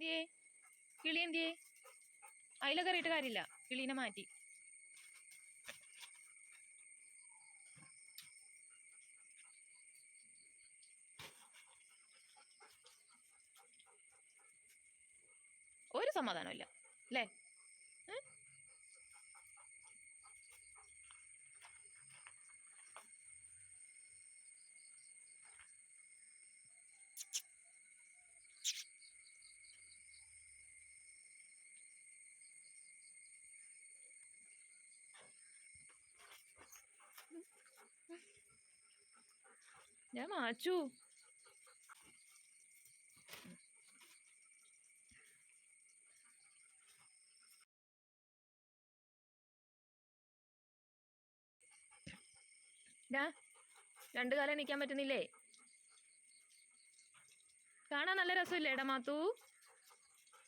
എന്തിയേ? കിളി എന്തിയേ? അതിലെ കയറിയിട്ട് കാര്യമില്ല. കിളീനെ മാറ്റി. ഒരു സമാധാനമില്ല അല്ലേ? ഞാൻ മാച്ചു. ഡാ രണ്ടു കാലം നിൽക്കാൻ പറ്റുന്നില്ലേ? കാണാൻ നല്ല രസമില്ലേ എടാ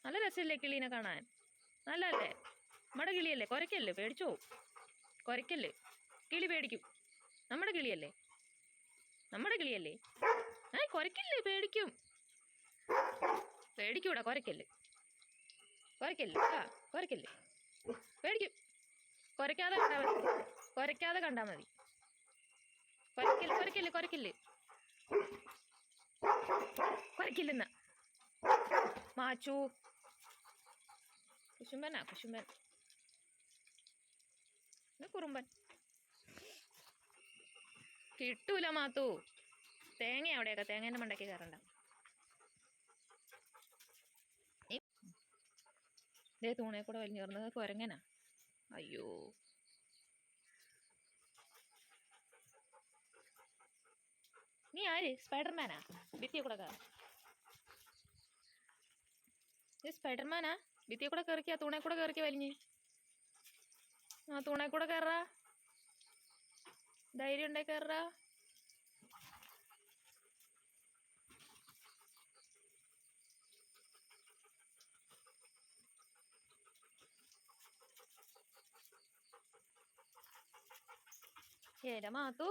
നല്ല രസമില്ലേ കിളീനെ കാണാൻ? നല്ലല്ലേ നമ്മുടെ കിളിയല്ലേ? കുരയ്ക്കല്ലേ പേടിച്ചോ? കുരയ്ക്കല്ലേ കിളി പേടിക്കും. നമ്മുടെ കിളിയല്ലേ? നമ്മുടെ കിളിയല്ലേ? ഏ കുരയ്ക്കല്ലേ പേടിക്കും. പേടിക്കൂടാ കുരയ്ക്കല്ലേ കുരയ്ക്കല്ലേ ആ കുരയ്ക്കല്ലേ പേടിക്കും. കുരയ്ക്കാതെ കണ്ടാൽ മതി. കുരയ്ക്കാതെ കണ്ടാൽ മതി. കുരയ്ക്കൽ കുരയ്ക്കൽ കുരയ്ക്കൽ കുരയ്ക്കില്ലെന്ന മാച്ചു. കുശുമ്പനാ കുശുമ്പൻ കുറുമ്പൻ. കിട്ടൂല മാത്തു. തേങ്ങ അവിടെയൊക്കെ. തേങ്ങേന്റെ മണ്ടയ്ക്ക് കയറണ്ട ഇതേ തൂണെ കൂടെ വലിഞ്ഞേറുന്നത് കുരങ്ങനാ. അയ്യോ. നീ ആര്? സ്പൈഡർമാനാ? ഭിത്തിയെ കൂടെ കയറി നീ സ്പൈഡർമാനാ? ഭിത്തിയെ കൂടെ കയറിക്കാ തൂണെ കൂടെ കയറിക്കാ വലിഞ്ഞ്. ആ തൂണെ കൂടെ കയറാ ധൈര്യം ഉണ്ടായി കയറ ഏല മാത്തു